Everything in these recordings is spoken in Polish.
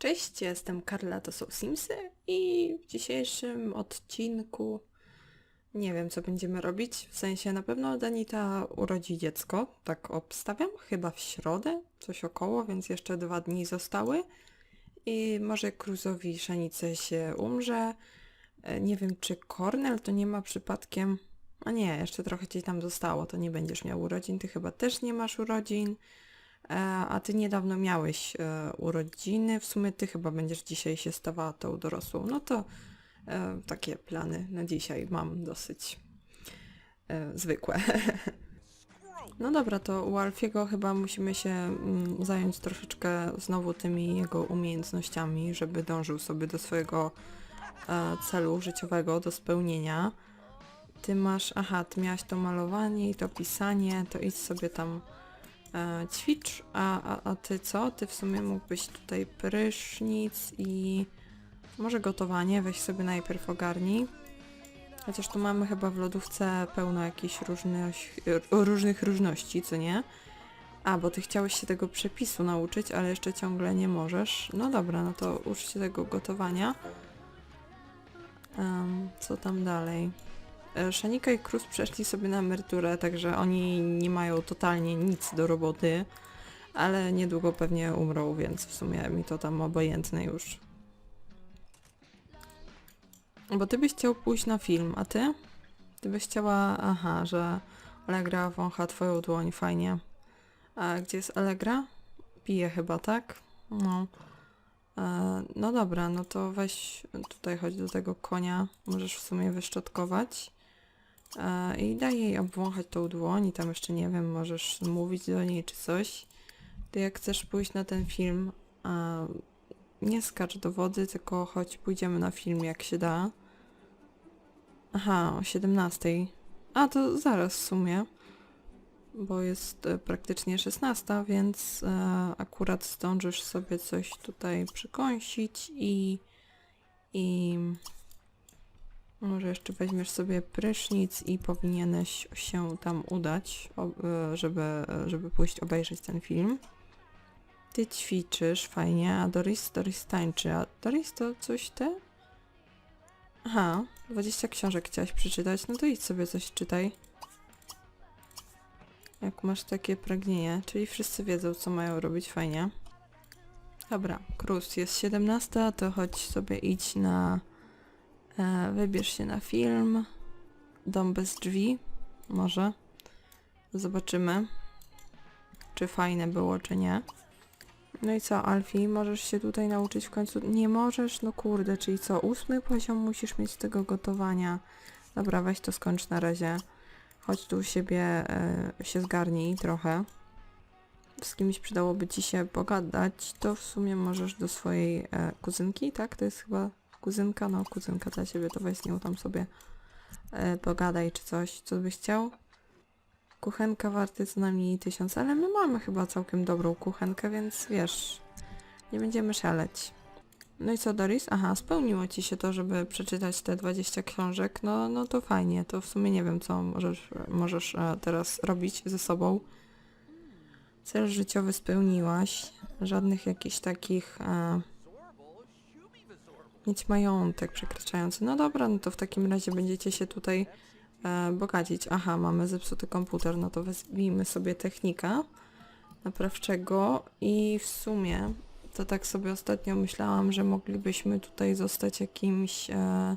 Cześć, jestem Karla, to są Simsy i w dzisiejszym odcinku nie wiem co będziemy robić, w sensie na pewno Danita urodzi dziecko, tak obstawiam, chyba w środę, coś około, więc jeszcze dwa dni zostały. I może Cruzowi Szanice się umrze, E, nie wiem czy Cornel to nie ma przypadkiem, a nie, jeszcze trochę ci tam zostało, to nie będziesz miał urodzin, ty chyba też nie masz urodzin. E, A ty niedawno miałeś e, urodziny, w sumie ty chyba będziesz dzisiaj się stawała tą dorosłą. No to e, takie plany na dzisiaj mam dosyć zwykłe. No dobra, to u Alfiego chyba musimy się mm, zająć troszeczkę znowu tymi jego umiejętnościami, żeby dążył sobie do swojego celu życiowego, do spełnienia. Ty masz, aha, ty miałaś to malowanie i to pisanie, to idź sobie tam e, ćwicz, a, a, a ty co? Ty w sumie mógłbyś tutaj prysznic i może gotowanie, weź sobie najpierw ogarnij. Chociaż tu mamy chyba w lodówce pełno jakichś różnych, różnych różności, co nie? A, bo ty chciałeś się tego przepisu nauczyć, ale jeszcze ciągle nie możesz. No dobra, no to ucz się tego gotowania. Em, co tam dalej? E, Szanika i Cruz przeszli sobie na emeryturę, także oni nie mają totalnie nic do roboty, ale niedługo pewnie umrą, więc w sumie mi to tam obojętne już. Bo ty byś chciał pójść na film, a ty? Ty byś chciała, aha, że Allegra wącha twoją dłoń, fajnie. A gdzie jest Allegra? Pije chyba, tak? No. E, no dobra, no to weź tutaj chodź do tego konia, możesz w sumie wyszczotkować. I daj jej obwąchać tą dłoń i tam jeszcze nie wiem, możesz mówić do niej czy coś. Ty jak chcesz pójść na ten film, nie skacz do wody, tylko chodź, pójdziemy na film jak się da. Aha, o 17. A to zaraz w sumie, bo jest e, praktycznie 16, więc e, akurat zdążysz sobie coś tutaj przykąsić i i może jeszcze weźmiesz sobie prysznic i powinieneś się tam udać, e, żeby, żeby pójść obejrzeć ten film. Ty ćwiczysz, fajnie, a Doris, Doris tańczy. A Doris to coś ty? Aha, 20 książek chciałaś przeczytać, no to idź sobie coś czytaj. Jak masz takie pragnienie, czyli wszyscy wiedzą co mają robić, fajnie. Dobra, Cruz, jest 17, to chodź sobie idź na... E, wybierz się na film. Dom bez drzwi, może. Zobaczymy, czy fajne było, czy nie. No i co, Alfie, możesz się tutaj nauczyć w końcu? Nie możesz? No kurde, czyli co, ósmy poziom musisz mieć z tego gotowania. Dobra, weź to skończ na razie. Chodź tu u siebie, e, się zgarnij trochę. Z kimś przydałoby ci się pogadać, to w sumie możesz do swojej e, kuzynki, tak? To jest chyba kuzynka, no kuzynka dla ciebie, to weź z nią tam sobie e, pogadaj czy coś. Co byś chciał? Kuchenka warty co najmniej tysiąc, ale my mamy chyba całkiem dobrą kuchenkę, więc wiesz, nie będziemy szaleć. No i co Doris? Aha, spełniło ci się to, żeby przeczytać te 20 książek, no, no to fajnie, to w sumie nie wiem co możesz, możesz e, teraz robić ze sobą. Cel życiowy spełniłaś, żadnych jakichś takich... E, mieć majątek przekraczający. No dobra, no to w takim razie będziecie się tutaj e, bogacić. Aha, mamy zepsuty komputer, no to wezwijmy sobie technika naprawczego i w sumie to tak sobie ostatnio myślałam, że moglibyśmy tutaj zostać jakimś e,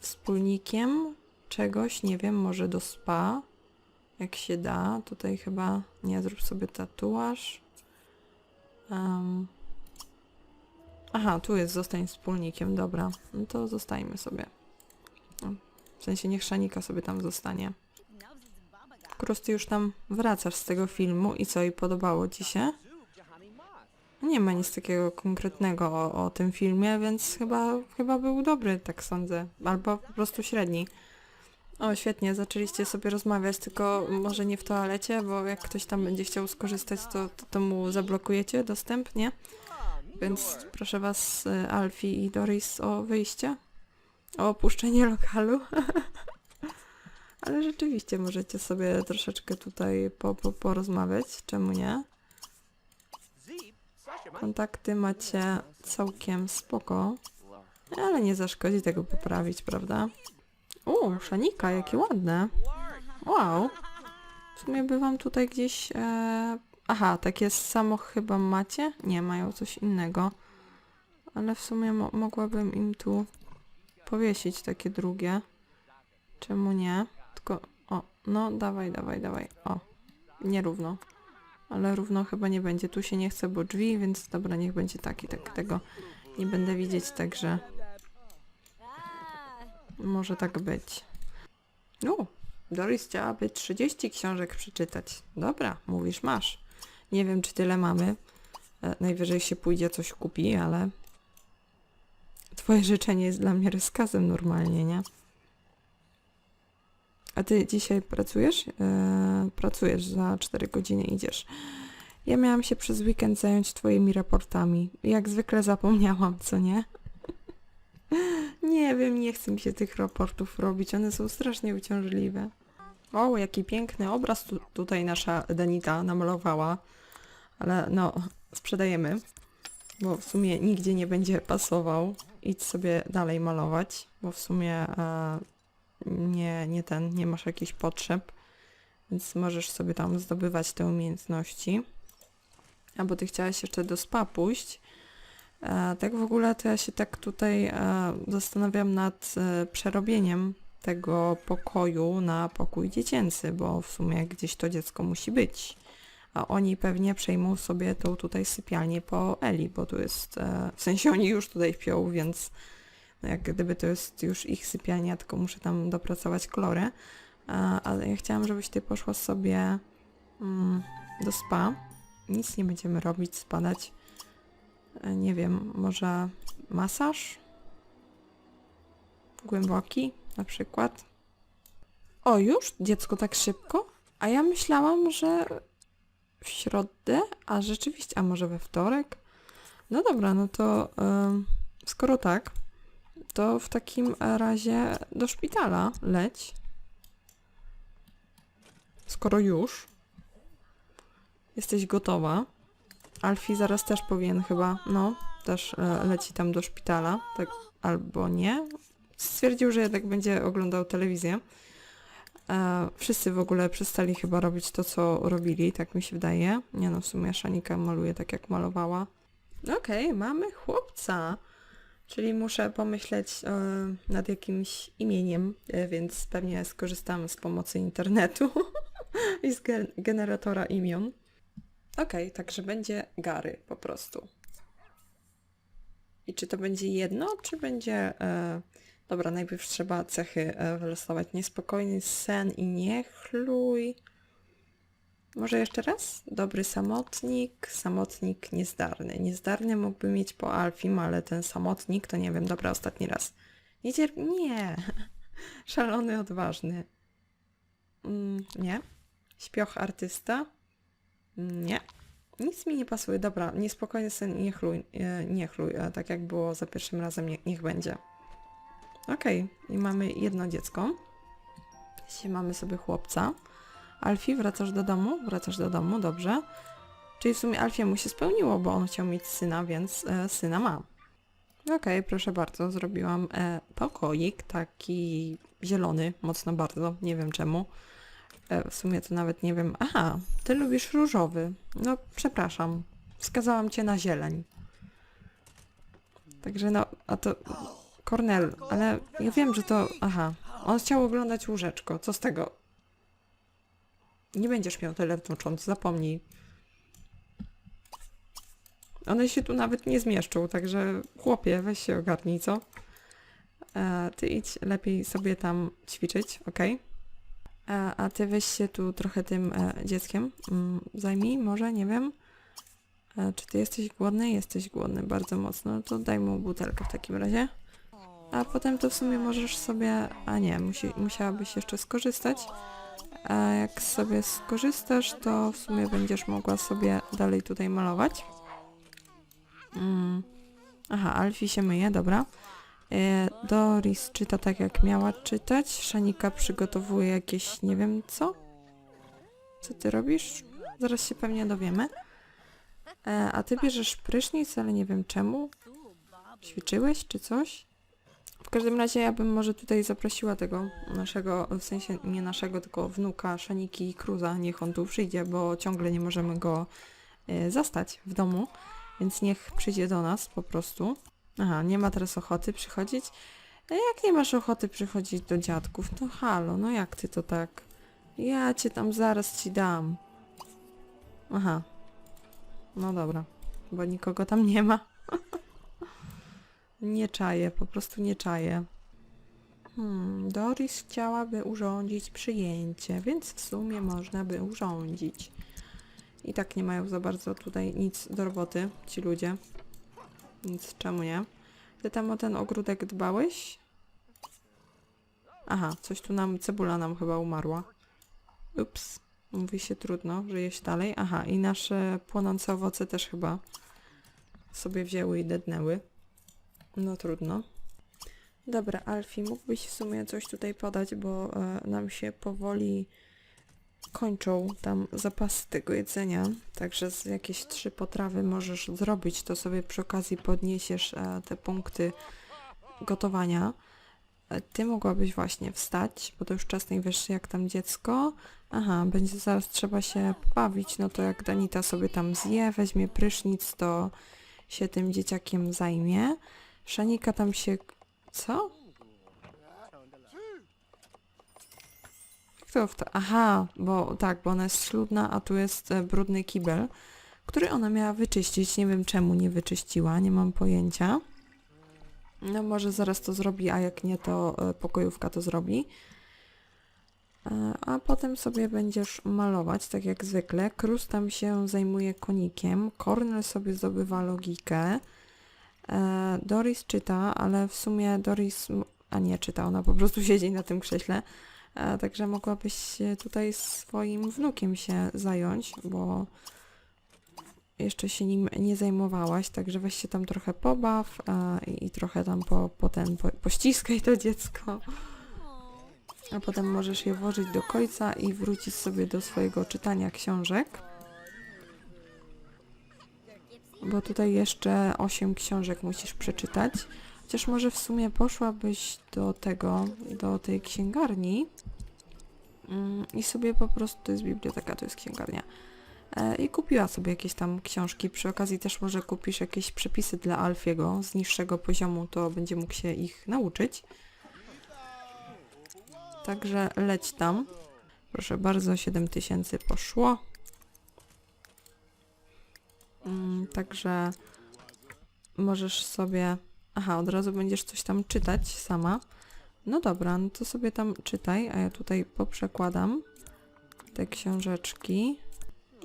wspólnikiem czegoś, nie wiem, może do spa, jak się da. Tutaj chyba, nie, zrób sobie tatuaż. Em, Aha, tu jest zostań wspólnikiem, dobra. No to zostajmy sobie. No, W sensie niech Szanika sobie tam zostanie. Krus, ty już tam wracasz z tego filmu i co, i podobało ci się? Nie ma nic takiego konkretnego o, o tym filmie, więc chyba, chyba był dobry, tak sądzę. Albo po prostu średni. O, świetnie, zaczęliście sobie rozmawiać, tylko może nie w toalecie, bo jak ktoś tam będzie chciał skorzystać, to, to, to mu zablokujecie dostęp, nie? Więc proszę was, y, Alfie i Doris, o wyjście, o opuszczenie lokalu. Ale rzeczywiście możecie sobie troszeczkę tutaj po, po, porozmawiać, czemu nie? Kontakty macie całkiem spoko. Ale nie zaszkodzi tego poprawić, prawda? O, szanika, jakie ładne. Wow. W sumie by wam tutaj gdzieś... E... Aha, takie samo chyba macie? Nie, mają coś innego. Ale w sumie mo mogłabym im tu powiesić takie drugie. Czemu nie? Tylko... O, no dawaj, dawaj, dawaj. O, nierówno. Ale równo chyba nie będzie. Tu się nie chce, bo drzwi, więc dobra, niech będzie taki. Tak, tego nie będę widzieć, także może tak być. No, Doris chciałaby 30 książek przeczytać. Dobra, mówisz, masz. Nie wiem, czy tyle mamy. E, Najwyżej się pójdzie, coś kupi, ale twoje życzenie jest dla mnie rozkazem normalnie, nie? A ty dzisiaj pracujesz? E, pracujesz, za 4 godziny idziesz. Ja miałam się przez weekend zająć twoimi raportami. Jak zwykle zapomniałam, co nie? Nie wiem, nie chcę mi się tych raportów robić, one są strasznie uciążliwe. O, jaki piękny obraz tu, tutaj nasza Danita namalowała. Ale no, sprzedajemy, bo w sumie nigdzie nie będzie pasował. Idź sobie dalej malować, bo w sumie e, nie, nie ten, nie masz jakichś potrzeb, więc możesz sobie tam zdobywać te umiejętności. A bo ty chciałaś jeszcze do spa pójść. E, tak w ogóle to ja się tak tutaj e, zastanawiam nad e, przerobieniem tego pokoju na pokój dziecięcy, bo w sumie gdzieś to dziecko musi być. A oni pewnie przejmą sobie tą tutaj sypialnię po Eli, bo tu jest, e, w sensie oni już tutaj pią, więc no jak gdyby to jest już ich sypialnia, tylko muszę tam dopracować kolorę. E, ale ja chciałam, żebyś ty poszła sobie mm, do spa. Nic nie będziemy robić, spadać. E, Nie wiem, może masaż? Głęboki na przykład. O, już? Dziecko tak szybko? A ja myślałam, że w środę, a rzeczywiście, a może we wtorek? No dobra, no to skoro tak, to w takim razie do szpitala leć. Skoro już jesteś gotowa. Alfie zaraz też powinien chyba, no, też e, leci tam do szpitala, tak, albo nie. Stwierdził, że jednak będzie oglądał telewizję. E, wszyscy w ogóle przestali chyba robić to, co robili, tak mi się wydaje. Nie no, w sumie Szanika maluje tak, jak malowała. Okej, mamy chłopca. Czyli muszę pomyśleć e, nad jakimś imieniem, e, więc pewnie skorzystam z pomocy internetu i z gen- generatora imion. Okej, także będzie Gary po prostu. I czy to będzie jedno, czy będzie... E, dobra, najpierw trzeba cechy e, wylosować. Niespokojny sen i niechluj. Może jeszcze raz? Dobry samotnik, samotnik niezdarny. Niezdarny mógłby mieć po Alfim, ale ten samotnik to nie wiem, dobra, ostatni raz. Nie cierp... Nie. Szalony, odważny. Mm, nie. Śpioch artysta. Nie. Nic mi nie pasuje. Dobra, niespokojny sen i nie chluj. e, Nie chluj, e, tak jak było za pierwszym razem, nie, niech będzie. Okej, i mamy jedno dziecko. Dzisiaj mamy sobie chłopca. Alfie, wracasz do domu? Wracasz do domu, dobrze. Czyli w sumie Alfie mu się spełniło, bo on chciał mieć syna, więc e, syna ma. Okej, proszę bardzo, zrobiłam e, pokoik, taki zielony, mocno bardzo, nie wiem czemu. E, w sumie to nawet nie wiem. Aha, ty lubisz różowy. No, przepraszam. Wskazałam cię na zieleń. Także no, a to... Kornel, ale ja wiem, że to... Aha, on chciał oglądać łóżeczko. Co z tego? Nie będziesz miał tyle wnucząt, zapomnij. One się tu nawet nie zmieszczą, także chłopie, weź się ogarnij, co? E, ty idź lepiej sobie tam ćwiczyć, okej? A, a ty weź się tu trochę tym e, dzieckiem mm, zajmij, może, nie wiem. E, czy ty jesteś głodny? Jesteś głodny bardzo mocno, no to daj mu butelkę w takim razie. A potem to w sumie możesz sobie... A nie, musi, musiałabyś jeszcze skorzystać. A jak sobie skorzystasz, to w sumie będziesz mogła sobie dalej tutaj malować. Mm. Aha, Alfie się myje, dobra. E, Doris czyta tak, jak miała czytać. Szanika przygotowuje jakieś, nie wiem co. Co ty robisz? Zaraz się pewnie dowiemy. E, a ty bierzesz prysznic, ale nie wiem czemu. Ćwiczyłeś czy coś? W każdym razie ja bym może tutaj zaprosiła tego naszego, w sensie nie naszego, tylko wnuka Szaniki Cruza. Niech on tu przyjdzie, bo ciągle nie możemy go e, zastać w domu. Więc niech przyjdzie do nas po prostu. Aha, nie ma teraz ochoty przychodzić. A jak nie masz ochoty przychodzić do dziadków, to halo, no jak ty to tak? Ja cię tam zaraz ci dam. Aha. No dobra, bo nikogo tam nie ma. Nie czaję, po prostu nie czaję. Hmm, Doris chciałaby urządzić przyjęcie, więc w sumie można by urządzić. I tak nie mają za bardzo tutaj nic do roboty, ci ludzie. Więc czemu nie? Ty tam o ten ogródek dbałeś? Aha, coś tu nam, cebula nam chyba umarła. Ups, mówi się trudno, że jeść dalej. Aha, i nasze płonące owoce też chyba sobie wzięły i dednęły. No trudno. Dobra, Alfie, mógłbyś w sumie coś tutaj podać, bo e, nam się powoli kończą tam zapasy tego jedzenia, także z jakieś trzy potrawy możesz zrobić, to sobie przy okazji podniesiesz e, te punkty gotowania. E, Ty mogłabyś właśnie wstać, bo to już czas najwyższy jak tam dziecko. Aha, będzie zaraz trzeba się pobawić, no to jak Danita sobie tam zje, weźmie prysznic, to się tym dzieciakiem zajmie. Szanika tam się... Co? Kto w to? Aha, bo tak, bo ona jest ślubna, a tu jest e, brudny kibel, który ona miała wyczyścić. Nie wiem czemu nie wyczyściła, nie mam pojęcia. No może zaraz to zrobi, a jak nie, to e, pokojówka to zrobi. E, A potem sobie będziesz malować, tak jak zwykle. Krus tam się zajmuje konikiem, Cornel sobie zdobywa logikę. E, Doris czyta, ale w sumie Doris, a nie czyta, ona po prostu siedzi na tym krześle. E, Także mogłabyś tutaj swoim wnukiem się zająć, bo jeszcze się nim nie zajmowałaś, także weź się tam trochę pobaw e, i trochę tam po, po ten, po, pościskaj to dziecko. A potem możesz je włożyć do końca i wrócić sobie do swojego czytania książek. Bo tutaj jeszcze 8 książek musisz przeczytać. Chociaż może w sumie poszłabyś do tego, do tej księgarni mm, i sobie po prostu, to jest biblioteka, to jest księgarnia, e, i kupiła sobie jakieś tam książki. Przy okazji też może kupisz jakieś przepisy dla Alfiego z niższego poziomu, to będzie mógł się ich nauczyć. Także leć tam. Proszę bardzo, 7000 poszło. Mm, także możesz sobie... Aha, od razu będziesz coś tam czytać sama. No dobra, no to sobie tam czytaj, a ja tutaj poprzekładam te książeczki.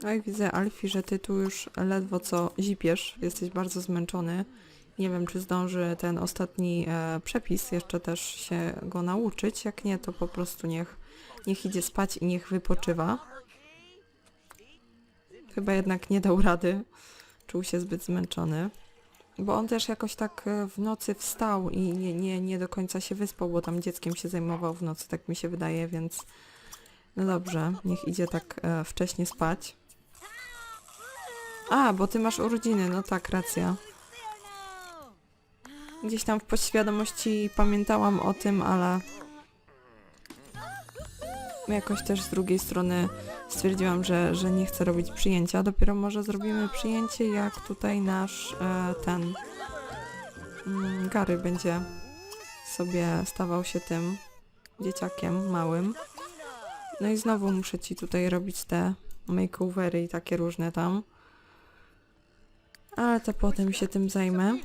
Oj, widzę, Alfie, że ty tu już ledwo co zipiesz. Jesteś bardzo zmęczony. Nie wiem, czy zdąży ten ostatni e, przepis jeszcze też się go nauczyć. Jak nie, to po prostu niech, niech idzie spać i niech wypoczywa. Chyba jednak nie dał rady. Czuł się zbyt zmęczony. Bo on też jakoś tak e, w nocy wstał i nie, nie, nie do końca się wyspał, bo tam dzieckiem się zajmował w nocy, tak mi się wydaje, więc no dobrze, niech idzie tak e, wcześnie spać. A, bo ty masz urodziny, no tak, racja. Gdzieś tam w podświadomości pamiętałam o tym, ale jakoś też z drugiej strony stwierdziłam, że, że nie chcę robić przyjęcia. Dopiero może zrobimy przyjęcie, jak tutaj nasz e, ten mm, Gary będzie sobie stawał się tym dzieciakiem małym. No i znowu muszę ci tutaj robić te makeovery i takie różne tam. Ale to potem się tym zajmę.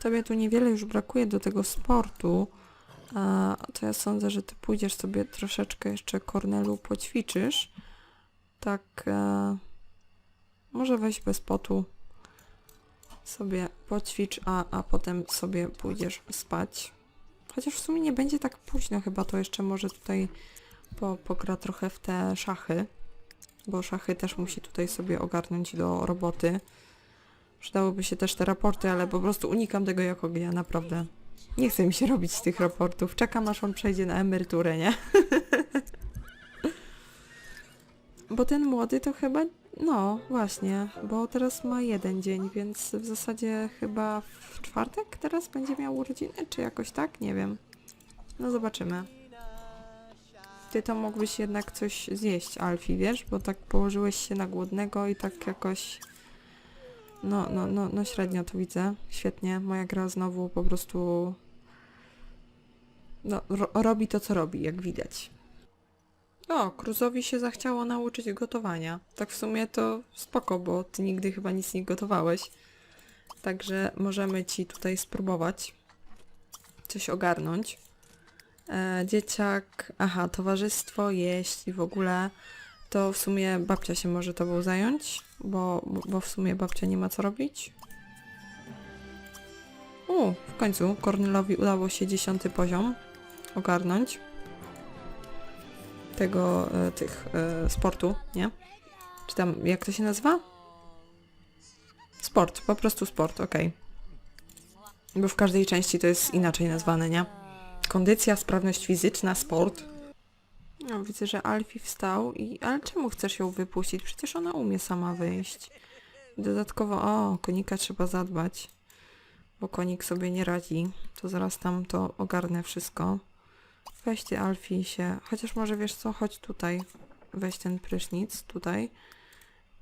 Tobie tu niewiele już brakuje do tego sportu. A, to ja sądzę, że ty pójdziesz sobie troszeczkę jeszcze Cornelu poćwiczysz. Tak, e, może weź bez potu sobie poćwicz, a, a potem sobie pójdziesz spać. Chociaż w sumie nie będzie tak późno, chyba to jeszcze może tutaj po, pogra trochę w te szachy, bo szachy też musi tutaj sobie ogarnąć do roboty. Przydałyby się też te raporty, ale po prostu unikam tego jak ognia, naprawdę. Nie chce mi się robić tych raportów. Czekam aż on przejdzie na emeryturę, nie? Bo ten młody to chyba No, właśnie, bo teraz ma jeden dzień, więc w zasadzie chyba w czwartek teraz będzie miał urodziny, czy jakoś tak? Nie wiem. No zobaczymy. Ty to mógłbyś jednak coś zjeść, Alfie, wiesz? Bo tak położyłeś się na głodnego i tak jakoś... No, no, no, no średnio to widzę. Świetnie. Moja gra znowu po prostu... No, ro robi to, co robi, jak widać. O, Cruzowi się zachciało nauczyć gotowania. Tak w sumie to spoko, bo ty nigdy chyba nic nie gotowałeś. Także możemy ci tutaj spróbować coś ogarnąć. E, dzieciak, aha, towarzystwo, jeść i w ogóle, to w sumie babcia się może tobą zająć, bo, bo- w sumie babcia nie ma co robić. U, w końcu Kornelowi udało się dziesiąty poziom ogarnąć tego, e, tych e, sportu, nie? Czy tam, jak to się nazywa? Sport, po prostu sport, okej. Bo w każdej części to jest inaczej nazwane, nie? Kondycja, sprawność fizyczna, sport. No, widzę, że Alfie wstał i... Ale czemu chcesz ją wypuścić? Przecież ona umie sama wyjść. Dodatkowo, o, konika trzeba zadbać. Bo konik sobie nie radzi. To zaraz tam to ogarnę wszystko. Weź ty, Alfie, się... Chociaż może wiesz co, chodź tutaj. Weź ten prysznic tutaj.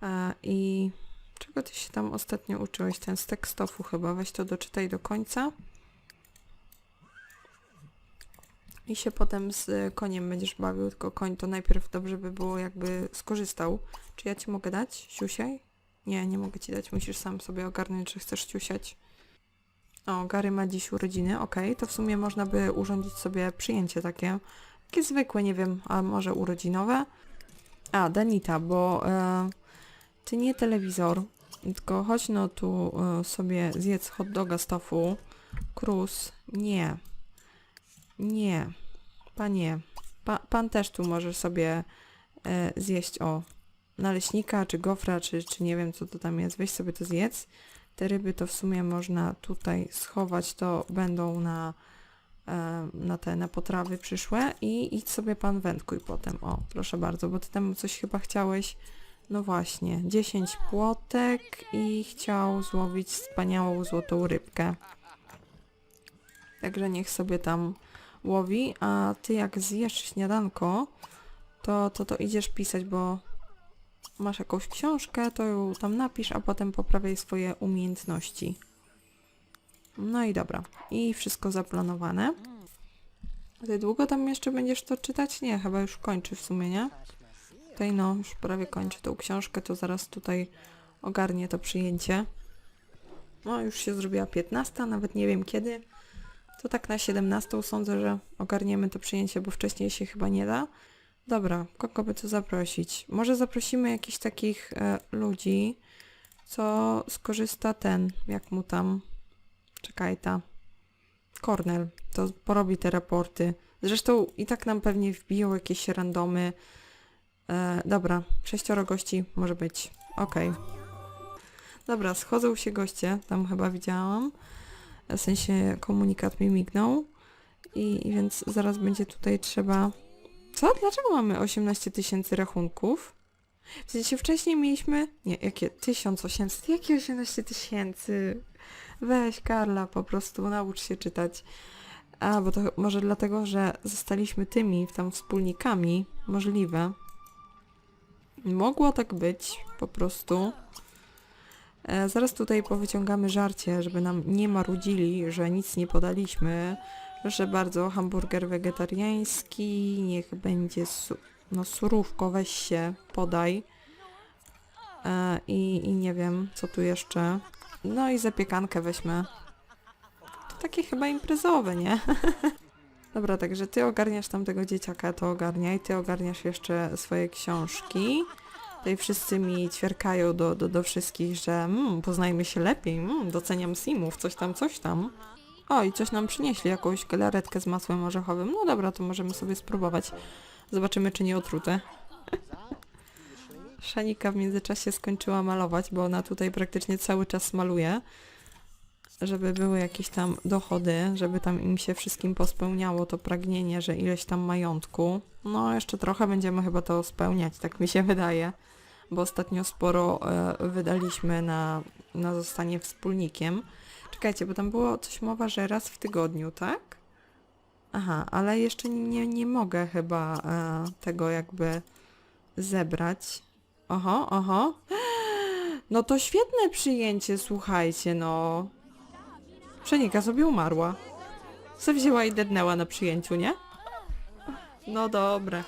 E, I... Czego ty się tam ostatnio uczyłeś? Ten z tekstofu chyba. Weź to doczytaj do końca. I się potem z koniem będziesz bawił, tylko koń to najpierw dobrze by było jakby skorzystał. Czy ja ci mogę dać? Siusiaj? Nie, nie mogę ci dać. Musisz sam sobie ogarnąć, czy chcesz siusiać. O, Gary ma dziś urodziny, okej, to w sumie można by urządzić sobie przyjęcie takie, takie zwykłe, nie wiem, a może urodzinowe? A, Danita, bo e, ty nie telewizor, tylko chodź no tu e, sobie zjedz hot doga z tofu. Krus, nie. Nie. Panie, pa, pan też tu może sobie e, zjeść o naleśnika, czy gofra, czy, czy nie wiem co to tam jest. Weź sobie to zjedz. Te ryby to w sumie można tutaj schować, to będą na, e, na te na potrawy przyszłe i idź sobie pan wędkuj potem. O, proszę bardzo, bo ty tam coś chyba chciałeś. No właśnie, 10 płotek i chciał złowić wspaniałą złotą rybkę. Także niech sobie tam łowi, a ty jak zjesz śniadanko, to, to, to idziesz pisać, bo masz jakąś książkę, to ją tam napisz, a potem poprawiaj swoje umiejętności. No i dobra. I wszystko zaplanowane. Ty długo tam jeszcze będziesz to czytać? Nie, chyba już kończy w sumie, nie? Tutaj no, już prawie kończy tą książkę, to zaraz tutaj ogarnię to przyjęcie. No, już się zrobiła 15, nawet nie wiem kiedy. To tak na 17 sądzę, że ogarniemy to przyjęcie, bo wcześniej się chyba nie da. Dobra, kogo by tu zaprosić? Może zaprosimy jakichś takich e, ludzi, co skorzysta ten, jak mu tam, czekaj ta, Cornel, to porobi te raporty. Zresztą i tak nam pewnie wbiją jakieś randomy. E, dobra, sześcioro gości może być. Okej. Dobra, schodzą się goście, tam chyba widziałam. W sensie komunikat mi mignął. I, i więc zaraz będzie tutaj trzeba... Co? Dlaczego mamy 18 tysięcy rachunków? W sensie wcześniej mieliśmy... Nie, jakie? 1800? Jakie 18 tysięcy? Weź Karla, po prostu naucz się czytać. A, bo to może dlatego, że zostaliśmy tymi tam wspólnikami. Możliwe. Mogło tak być, po prostu. E, zaraz tutaj powyciągamy żarcie, żeby nam nie marudzili, że nic nie podaliśmy. Proszę bardzo, hamburger wegetariański, niech będzie su no surówko, weź się, podaj. E, i, I nie wiem, co tu jeszcze. No i zapiekankę weźmy. To takie chyba imprezowe, nie? Dobra, także ty ogarniasz tam tego dzieciaka, to ogarniaj. Ty ogarniasz jeszcze swoje książki. Tutaj wszyscy mi ćwierkają do, do, do wszystkich, że mm, poznajmy się lepiej, mm, doceniam simów, coś tam, coś tam. O, i coś nam przynieśli, jakąś galaretkę z masłem orzechowym. No dobra, to możemy sobie spróbować. Zobaczymy, czy nie otrute. Szanika w międzyczasie skończyła malować, bo ona tutaj praktycznie cały czas maluje, żeby były jakieś tam dochody, żeby tam im się wszystkim pospełniało to pragnienie, że ileś tam majątku. No, jeszcze trochę będziemy chyba to spełniać, tak mi się wydaje. bo ostatnio sporo e, wydaliśmy na, na zostanie wspólnikiem. Czekajcie, bo tam było coś mowa, że raz w tygodniu, tak? Aha, ale jeszcze nie, nie mogę chyba e, tego jakby zebrać. Oho, oho. No to świetne przyjęcie, słuchajcie, no. Przenika sobie umarła. Se wzięła i dednęła na przyjęciu, nie? No dobra.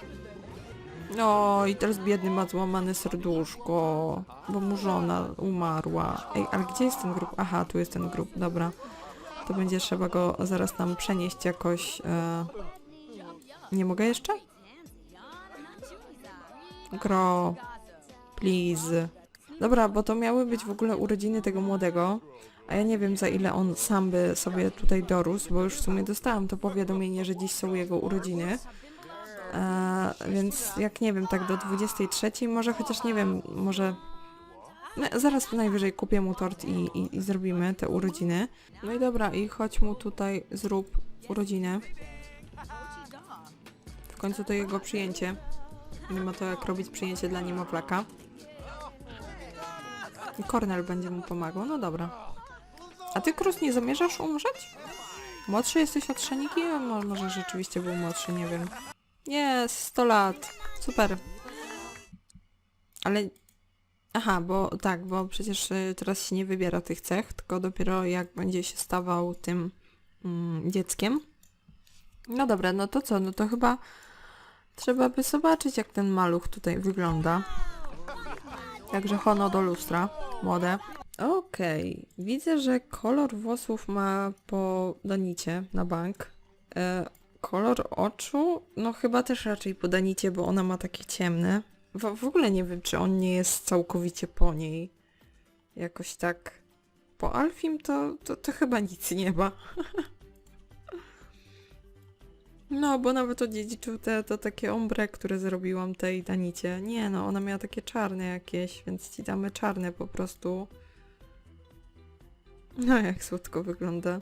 O, i teraz biedny ma złamane serduszko, bo mu żona umarła. Ej, ale gdzie jest ten grób? Aha, tu jest ten grób, dobra. To będzie trzeba go zaraz tam przenieść jakoś. E... Nie mogę jeszcze? Gro. Please. Dobra, bo to miały być w ogóle urodziny tego młodego, a ja nie wiem za ile on sam by sobie tutaj dorósł, bo już w sumie dostałam to powiadomienie, że dziś są jego urodziny. E, więc jak nie wiem, tak do 23, może chociaż nie wiem, może no, zaraz najwyżej kupię mu tort i, i, i zrobimy te urodziny. No i dobra, i chodź mu tutaj zrób urodziny. W końcu to jego przyjęcie. Nie ma to jak robić przyjęcie dla niemowlaka. Kornel będzie mu pomagał, no dobra. A ty, Krus, nie zamierzasz umrzeć? Młodszy jesteś od mo- może rzeczywiście był młodszy, nie wiem. Jest, 100 lat. Super. Ale... Aha, bo tak, bo przecież y, teraz się nie wybiera tych cech, tylko dopiero jak będzie się stawał tym mm, dzieckiem. No dobra, no to co? No to chyba trzeba by zobaczyć, jak ten maluch tutaj wygląda. Także hono do lustra, młode. Okej, widzę, że kolor włosów ma po Danicie na bank. E, kolor oczu? No chyba też raczej po Danicie, bo ona ma takie ciemne. W, w ogóle nie wiem, czy on nie jest całkowicie po niej. Jakoś tak. Po Alfim to, to, to chyba nic nie ma. No, bo nawet odziedziczył te, to takie ombre, które zrobiłam tej Danicie. Nie no, ona miała takie czarne jakieś, więc ci damy czarne po prostu. No, jak słodko wygląda.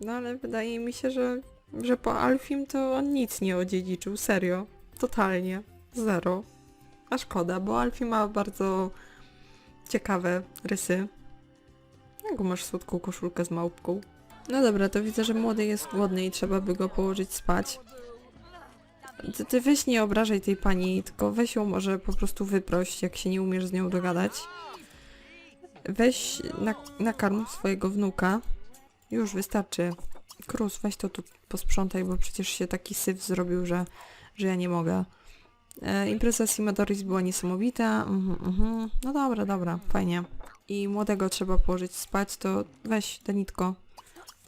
No, ale wydaje mi się, że, że po Alfim to on nic nie odziedziczył, serio. Totalnie. Zero. A szkoda, bo Alfie ma bardzo ciekawe rysy. Jaką masz słodką koszulkę z małpką? No dobra, to widzę, że młody jest głodny i trzeba by go położyć spać. Ty, ty weź nie obrażaj tej pani, tylko weź ją może po prostu wyproś, jak się nie umiesz z nią dogadać. Weź na, nakarm swojego wnuka. Już wystarczy. Krus, weź to tu posprzątaj, bo przecież się taki syf zrobił, że, że ja nie mogę. E, impreza Simadoris była niesamowita. Mhm, mhm. No dobra, dobra, fajnie. I młodego trzeba położyć spać, to weź, Danitko.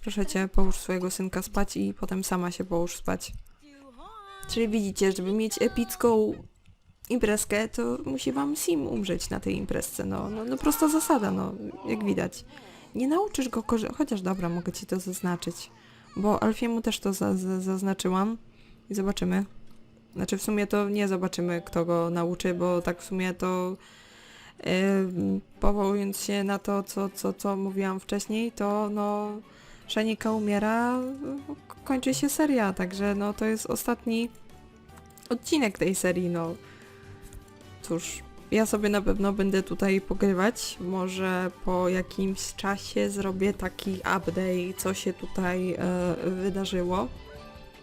Proszę cię, połóż swojego synka spać i potem sama się połóż spać. Czyli widzicie, żeby mieć epicką imprezkę, to musi wam Sim umrzeć na tej imprezce. No, no, no prosta zasada, no, jak widać. Nie nauczysz go korzy... Chociaż dobra, mogę ci to zaznaczyć. Bo Alfiemu też to za za zaznaczyłam. I zobaczymy. Znaczy w sumie to nie zobaczymy, kto go nauczy, bo tak w sumie to yy, powołując się na to, co, co, co mówiłam wcześniej, to no Szanika umiera, kończy się seria, także no to jest ostatni odcinek tej serii, no. Cóż, ja sobie na pewno będę tutaj pogrywać. Może po jakimś czasie zrobię taki update, co się tutaj e, wydarzyło.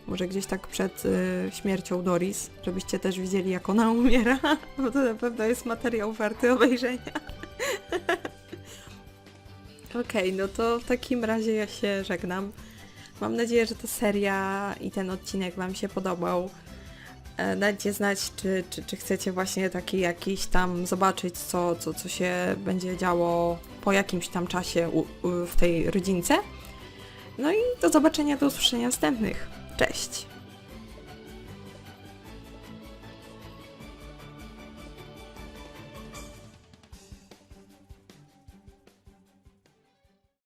Może gdzieś tak przed e, śmiercią Doris, żebyście też widzieli jak ona umiera, bo to na pewno jest materiał warty obejrzenia. Okej, no to w takim razie ja się żegnam. Mam nadzieję, że ta seria i ten odcinek Wam się podobał. E, Dajcie znać, czy, czy, czy chcecie właśnie taki jakiś tam zobaczyć, co, co, co się będzie działo po jakimś tam czasie u, u, w tej rodzince. No i do zobaczenia, do usłyszenia następnych. Cześć!